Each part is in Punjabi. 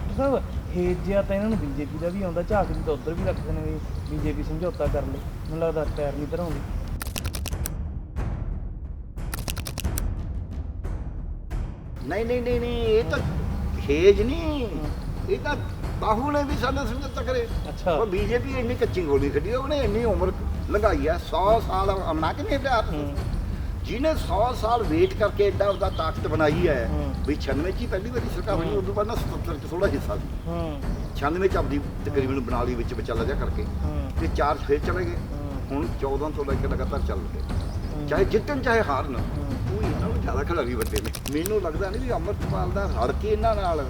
ਡਾਕਟਰ ਸਾਹਿਬ ਹੇਜ ਜਿਹਾ ਤਾਂ ਇਹਨਾਂ ਨੂੰ ਬੀਜੇਪੀ ਦਾ ਵੀ ਆਉਂਦਾ ਝਾਕ ਦੀ ਤਾਂ ਉਧਰ ਵੀ ਰੱਖਦੇ ਨੇ ਵੀ ਬੀਜੇਪੀ ਸਮਝੌਤਾ ਕਰ ਲੇ ਮੈਨੂੰ ਲੱਗਦਾ ਪੈਰ ਨਹੀਂ ਧਰਾਉਂਦੀ ਨਹੀਂ ਨਹੀਂ ਨਹੀਂ ਨਹੀਂ ਇਹ ਤਾਂ ਖੇਜ ਨਹੀਂ। ਇਹ ਤਾਂ ਬਾਹੂ ਨੇ ਵੀ ਸਾਡਾ ਸਮਝੌਤਾ ਕਰੇ ਅੱਛਾ। ਉਹ ਬੀਜੇਪੀ ਇੰਨੀ ਕੱਚੀ ਗੋਲੀ ਖੜੀ ਉਹਨੇ ਇੰਨੀ ਉਮਰ ਲੰਘਾਈ ਆ 100 ਸਾਲ ਅਮਨਾ ਕਿ ਨਹੀਂ ਪਿਆ ਹੂੰ। ਜਿਹਨੇ 100 ਸਾਲ ਵੇਟ ਕਰਕੇ ਐਡਾ ਉਹਦਾ ਤਾਕਤ ਬਣਾਈ ਹੂੰ। ਵੀ 96 ਚ ਹੀ ਪਹਿਲੀ ਵਾਰੀ ਸਰਕਾਰ ਬਣੀ ਹੂੰ। ਉਦੋਂ ਬਾਅਦ ਨਾ 77 ਚ ਥੋੜਾ ਹਿੱਸਾ ਸੀ। ਹੂੰ। 96 ਚ ਆਪਦੀ ਤਕਰੀਬਨ ਬਣਾ ਲਈ ਵਿੱਚ ਵਿਚਾਲਾ ਜਾ ਕਰਕੇ ਤੇ ਚਾਰ ਫੇਰ ਚਲੇ ਗਏ। ਹੁਣ 14 ਤੋਂ ਲੈ ਕੇ ਲਗਾਤਾਰ ਚੱਲ ਰਹੇ। ਚਾਹੇ ਜਿੱਤਣ ਚਾਹੇ ਹਾਰਨ। ਉਹ ਇਹਨਾਂ ਨੂੰ ਜ਼ਿਆਦਾ ਖਿਲਾੜੀ ਵੱਡੇ ਨੇ। ਮੈਨੂੰ ਲੱਗਦਾ ਨਹੀਂ ਵੀ ਅਮਰਤਪਾਲ ਦਾ ਰਲ ਕੇ ਇਹਨਾਂ ਨਾਲ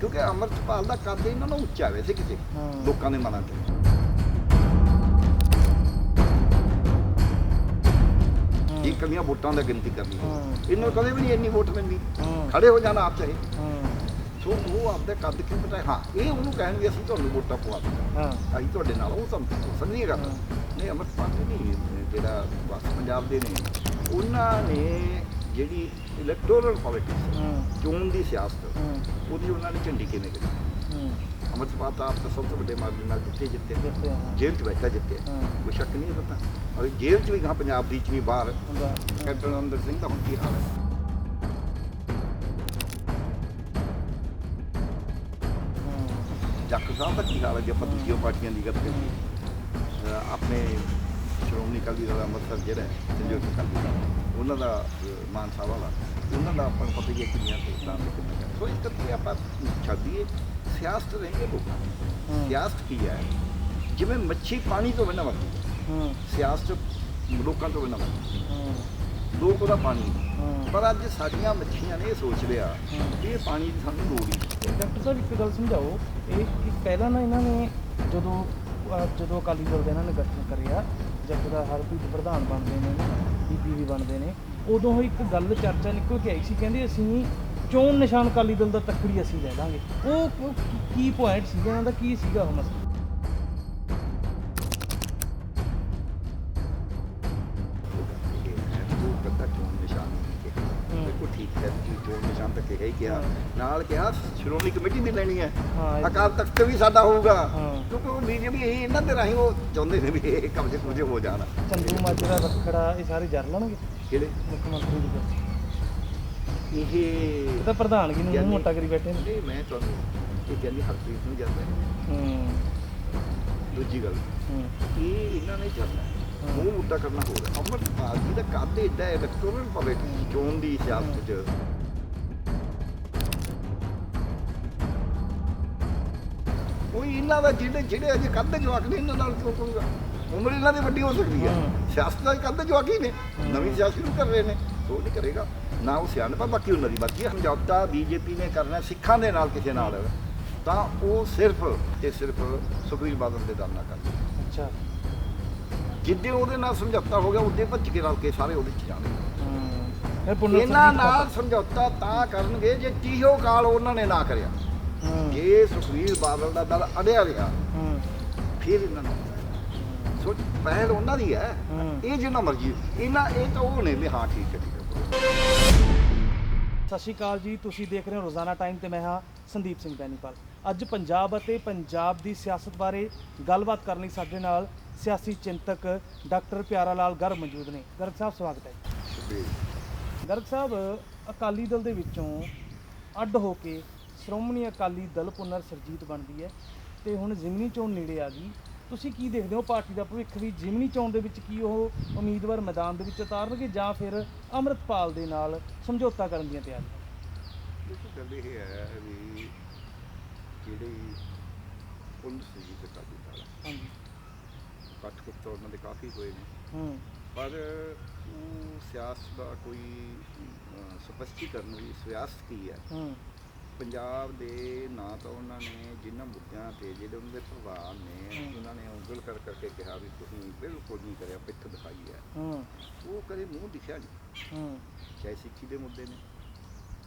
ਕਿਉਂਕਿ ਅਮਰਤਪਾਲ ਦਾ ਕੱਦ ਇਹਨਾਂ ਨੂੰ ਉੱਚਾ ਵੈਸੇ ਕਿਤੇ। ਲੋਕਾਂ ਦੇ ਮਨਾਂ 'ਚ ਇਹ ਕੱਲੀਆਂ ਵੋਟਾਂ ਦਾ ਗਿਣਤੀ ਕਰਨੀ। ਇਹਨੂੰ ਕਦੇ ਵੀ ਨਹੀਂ ਇੰਨੀ ਵੋਟ ਮਿਲਦੀ। ਖੜੇ ਹੋ ਜਾਣਾ ਆਪ ਚਾਹੇ। ਸੋ ਉਹ ਆਪਦੇ ਕੱਦ ਕਿਉਂ ਪਤਾ ਹਾਂ ਇਹ ਉਹਨੂੰ ਕਹਿਣਗੇ ਅਸੀਂ ਤੁਹਾਨੂੰ ਵੋਟਾਂ ਪਵਾ ਦਿੰਦੇ ਹਾਂ। ਅਸੀਂ ਤੁਹਾਡੇ ਨਾਲ ਉਹ ਸਮ ਸਮਝੀਏ ਗੱਲ। ਨਹੀਂ ਅਮਰਪਾਲ ਨਹੀਂ ਜਿਹੜਾ ਬਸ ਪੰਜਾਬ ਦੇ ਨੇ। ਉਹਨਾਂ ਨੇ ਜਿਹੜੀ ਇਲੈਕਟੋਰਲ ਪੋਲਿਟਿਕਸ ਚੋਣ ਦੀ ਸਿਆਸਤ ਉਹਦੀ ਉਹਨਾਂ ਨੇ ਝੰਡੀ ਕਿਵੇਂ ਕੱਢੀ? ਹੂੰ ਅਮਰਪਾਲ ਤਾਂ ਆਪ ਤਾਂ ਸਭ ਤੋਂ ਵੱਡੇ ਮਾਰਜਨ ਨਾਲ ਜਿੱਤੇ ਜਿੱਤੇ। ਜੇਲ੍ਹ 'ਚ ਬੈਠਾ ਜਿੱਤੇ। ਕੋਈ ਸ਼ੱਕ ਨਹੀਂ ਪਤਾ ਔਰ ਜੇਲ੍ਹ 'ਚ ਵੀ ਕਹਾਂ ਪੰਜਾਬ ਦੀ 'ਚ ਵੀ ਬਾਹਰ। ਕੈਪਟਨ ਅਮਰਿੰਦਰ ਸਿੰਘ ਦਾ ਹੁਣ ਕੀ ਹਾਲ ਹੈ? ਜੱਟ ਸਾਹਿਬ ਦਾ ਕੀ ਹਾਲ ਹੈ ਜੇ ਆਪਾਂ ਦੂਜੀਆਂ ਪਾਰਟੀਆਂ ਦੀ ਗੱਲ ਕਰੀਏ? ਆਪਣੇ ਸ਼੍ਰੋਮਣੀ ਅਕਾਲੀ ਦਲ ਅੰਮ੍ਰਿਤਸਰ ਜਿਹੜਾ ਸੰਯੁਕਤ ਅਕਾਲੀ ਦਲ ਉਹਨਾਂ ਦਾ ਅਹ ਮਾਨ ਸਾਹਿਬ ਵਾਲਾ ਉਹਨਾਂ ਦਾ ਆਪਾਂ ਨੂੰ ਪਤਾ ਹੀ ਹੈ ਕਿੰਨੀਆਂ ਕੁ। ਸੋ ਇਸ ਕਰਕੇ ਆਪਾਂ ਛੱਡੀਏ ਸਿਆਸਤ ਰਹਿੰਦੀ ਲੋਕਾਂ ਦੀ। ਹੂੰ। ਸਿਆਸਤ ਕੀ ਹੈ? ਜਿਵੇਂ ਮੱਛੀ ਪਾਣੀ ਤੋਂ ਬਿਨਾਂ ਮਰਦੀ ਹੈ। ਹੂੰ। ਸਿਆਸਤ ਲੋਕਾਂ ਤੋਂ ਬਿਨਾਂ ਮਰਦੀ ਹੂੰ। ਹੈ। ਲੋਕ ਉਹਦਾ ਪਾਣੀ ਹੂੰ। ਪਰ ਅੱਜ ਸਾਡੀਆਂ ਮੱਛੀਆਂ ਨੇ ਇਹ ਸੋਚ ਲਿਆ ਹੂੰ। ਕਿ ਇਹ ਪਾਣੀ ਦੀ ਸਾਨੂੰ ਲੋੜ ਹੀ ਨਹੀਂ। ਡਾਕਟਰ ਸਾਹਿਬ ਇੱਕ ਗੱਲ ਸਮਝਾਓ। ਇਹ ਕਿ ਪਹਿਲਾਂ ਨਾ ਇਹਨਾਂ ਨੇ ਜਦੋਂ ਜਦੋਂ ਅਕਾਲੀ ਦਲ ਦਾ ਇਹਨਾਂ ਨੇ ਗਠਨ ਕਰਿਆ ਜਦ ਦਾ ਹਰਪ੍ਰੀਤ ਪ੍ਰਧਾਨ ਬਣਦੇ ਨੇ ਬੀਪੀ ਵੀ ਬਣਦੇ ਨੇ ਉਦੋਂ ਹੀ ਇੱਕ ਗੱਲ ਚਰਚਾ ਨਿਕਲ ਕੇ ਆਈ ਸੀ। ਕਹਿੰਦੇ ਅਸੀਂ ਚੋਣ ਨਿਸ਼ਾਨ ਅਕਾਲੀ ਦਲ ਦਾ ਤੱਕੜੀ ਅਸੀਂ ਲੈ ਲਾਂਗੇ ਉਹ ਉਹ ਕੀ- ਕੀ ਪੁਆਇੰਟ ਸੀਗਾ ਇਹਨਾਂ ਦਾ ਕੀ ਸੀਗਾ ਉਹ ਮਸਲਾ ਉਹ ਕੱਦਾ ਚੋਣ ਨਿਸ਼ਾਨ ਨਹੀਂ ਕਿਹਾ ਹੂੰ। ਬਿਲਕੁਲ ਠੀਕ ਹੈ ਕਿ ਚੋਣ ਨਿਸ਼ਾਨ ਤਾਂ ਕਿਹਾ ਹੀ ਕਿਹਾ ਹਾਂ। ਨਾਲ ਕਿਹਾ ਸ਼੍ਰੋਮਣੀ ਕਮੇਟੀ ਵੀ ਲੈਣੀ ਹੈ ਹਾਂ, ਇਹ- ਅਕਾਲ ਤਖਤ ਵੀ ਸਾਡਾ ਹੋਊਗਾ ਹਾਂ। ਕਿਉਂਕਿ ਉਹ ਬੀਜੇਪੀ ਇਹ ਇਹਨਾਂ ਦੇ ਰਾਹੀਂ ਉਹ ਚਾਹੁੰਦੇ ਨੇ ਵੀ ਇਹ ਕਬਜ਼ੇ ਕੁਬਜ਼ੇ ਹੋ ਜਾਣ ਚੰਦੂ ਮਾਜਰਾ ਰੱਖੜਾ ਇਹ ਸਾਰੇ ਜਰ ਲੈਣਗੇ ਕਿਹੜੇ ਮੁੱਖ ਮੰਤਰੀ ਦੀ ਕੁਰਸੀ। ਇਹ ਇਹ ਤਾਂ ਪ੍ਰਧਾਨਗੀ ਨੂੰ ਮੂੰਹ ਮੋਟਾ ਕਰੀ ਬੈਠੇ ਨੇ। ਨਹੀਂ ਮੈਂ ਤੁਹਾਨੂੰ ਇਹ ਕਹਿੰਦੀ ਹਰਪ੍ਰੀਤ ਨੂੰ ਜਾਂਦਾ ਹੈ। ਹੂੰ। ਦੂਜੀ ਗੱਲ ਹੂੰ। ਇਹ ਇਹਨਾਂ ਨੇ ਚੱਲਣਾ ਹਾਂ। ਮੂੰਹ ਮੁੱਦਾ ਕਰਨਾ ਹੋ। ਰਿਹਾ ਅਮਰਪਾਲ ਜੀ ਦਾ ਕੱਦ ਏਡਾ ਇਲੈਕਟੋਰਲ ਪੋਲਿਟਿਕਸ ਚੋਣ ਦੀ ਸਿਆਸਤ 'ਚ। ਕੋਈ ਇਹਨਾਂ ਦਾ ਜਿਹੜੇ ਜਿਹੜੇ ਅਜੇ ਕੱਦ ਜਵਾਕ ਨੇ ਇਹਨਾਂ ਨਾਲ ਕਿਉਂ ਕਰੂਗਾ? ਉਮਰ ਇਹਨਾਂ ਦੀ ਵੱਡੀ ਹੋ ਸਕਦੀ ਹੈ। ਹਾਂ। ਸਿਆਸਤ ਦਾ ਕੱਦ ਜਵਾਕ ਹੀ ਨੇ। ਹਾਂ। ਨਵੀਂ ਸਿਆਸਤ ਨੂੰ ਕਰ ਰਹੇ ਨੇ। ਉਹ ਨਹੀਂ ਕਰੇਗਾ। ਨਾ ਉਹ ਸਿਆਣਪਾ ਬਾਕੀ ਉਹਨਾਂ ਦੀ ਬਾਕੀ ਸਮਝੌਤਾ ਬੀਜੇਪੀ ਨੇ ਕਰਨਾ ਸਿੱਖਾਂ ਦੇ ਨਾਲ ਕਿਸੇ ਨਾਲ। ਤਾਂ ਉਹ ਸਿਰਫ ਤੇ ਸਿਰਫ ਸੁਖਬੀਰ ਬਾਦਲ ਦੇ ਦਮ ਨਾਲ ਕਰਨਾ ਅੱਛਾ। ਜਿੱਦੇ ਉਹਦੇ ਨਾਲ ਸਮਝੌਤਾ ਹੋ ਗਿਆ ਉਹਦੇ ਭੱਜ ਕੇ ਰਲ ਕੇ ਸਾਰੇ ਉਹਦੇ ਚ ਜਾਣਗੇ। ਇਹਨਾਂ ਨਾਲ ਸਮਝੌਤਾ ਤਾਂ ਕਰਨਗੇ ਜੇ ਤੀਹੋ ਕਾਲ ਉਹਨਾਂ ਨੇ ਨਾ ਕਰਿਆ। ਜੇ ਸੁਖਵੀਰ ਬਾਦਲ ਦਾ ਦਲ ਅੜਿਆ ਰਿਹਾ ਫਿਰ ਇਹਨਾਂ ਨੂੰ ਸੋ ਪਹਿਲ ਉਹਨਾਂ ਦੀ ਹੈ। ਹੂੰ। ਇਹ ਜਿੰਨਾ ਮਰਜ਼ੀ ਇਹਨਾਂ ਇਹ ਤਾਂ ਉਹ ਨੇ ਵੀ ਹਾਂ ਠੀਕ ਹੈ ਠੀਕ ਹੈ। ਸਤਿ ਸ਼੍ਰੀ ਅਕਾਲ ਜੀ ਤੁਸੀਂ ਦੇਖ ਰਹੇ ਹੋ ਰੋਜ਼ਾਨਾ ਟਾਈਮ ਤੇ ਮੈਂ ਹਾਂ ਸੰਦੀਪ ਸਿੰਘ ਬੈਨੀਪਾਲ। ਅੱਜ ਪੰਜਾਬ ਅਤੇ ਪੰਜਾਬ ਦੀ ਸਿਆਸਤ ਬਾਰੇ ਗੱਲਬਾਤ ਕਰਨ ਲਈ ਸਾਡੇ ਨਾਲ ਸਿਆਸੀ ਚਿੰਤਕ ਡਾਕਟਰ ਪਿਆਰਾ ਲਾਲ ਗਰਗ ਮੌਜੂਦ ਨੇ। ਗਰਗ ਸਾਹਿਬ ਸਵਾਗਤ ਹੈ। ਗਰਗ ਸਾਹਿਬ ਅਕਾਲੀ ਦਲ ਦੇ ਵਿੱਚੋਂ ਅੱਡ ਹੋ ਕੇ ਸ਼੍ਰੋਮਣੀ ਅਕਾਲੀ ਦਲ ਪੁਨਰ ਸਰਜੀਤ ਬਣਦੀ ਹੈ ਤੇ ਹੁਣ ਜ਼ਿਮਨੀ ਚੋਣ ਨੇੜੇ ਆ ਗਈ। ਤੁਸੀਂ ਕੀ ਦੇਖਦੇ ਹੋ? ਪਾਰਟੀ ਦਾ ਭਵਿੱਖ ਵੀ ਜ਼ਿਮਨੀ ਚੋਣ ਦੇ ਵਿੱਚ ਕੀ ਉਹ ਉਮੀਦਵਾਰ ਮੈਦਾਨ ਦੇ ਵਿੱਚ ਉਤਾਰਨਗੇ ਜਾਂ ਫਿਰ ਅੰਮ੍ਰਿਤਪਾਲ ਦੇ ਨਾਲ ਸਮਝੌਤਾ ਕਰਨ ਦੀਆਂ ਤਿਆਰੀਆਂ? ਦੇਖੋ ਗੱਲ ਇਹ ਹੈ ਵੀ ਜਿਹੜੀ ਪੁਲਿਸ ਸੀ ਤੇ ਕਾਬੂ ਵਾਲਾ ਹਾਂਜੀ। ਕੱਟ ਕੁੱਟ ਉਹਨਾਂ ਦੇ ਕਾਫੀ ਹੋਏ ਨੇ। ਹੂੰ। ਪਰ ਉਹ ਸਿਆਸਤ ਦਾ ਕੋਈ ਸਪਸ਼ਟੀਕਰਨ ਵੀ ਸਿਆਸਤ ਕੀ ਹੈ? ਹੂੰ। ਪੰਜਾਬ ਦੇ ਨਾ ਤਾਂ ਉਹਨਾਂ ਨੇ ਜਿਨ੍ਹਾਂ ਮੁੱਦਿਆਂ ਤੇ ਜਿਹੜੇ ਉਹਨਾਂ ਦੇ ਪ੍ਰਭਾਵ ਨੇ। ਉਹਨਾਂ ਨੇ ਉਂਗਲ ਕਰ ਕਰਕੇ ਕਿਹਾ ਵੀ ਤੁਸੀਂ ਬਿਲਕੁਲ ਨਹੀਂ ਕਰਿਆ ਪਿੱਠ ਦਿਖਾਈ ਹੈ। ਹੂੰ। ਉਹ ਕਦੇ ਮੂੰਹ ਦਿਖਿਆ ਨਹੀਂ। ਹੂੰ। ਚਾਹੇ ਸਿੱਖੀ ਦੇ ਮੁੱਦੇ ਨੇ।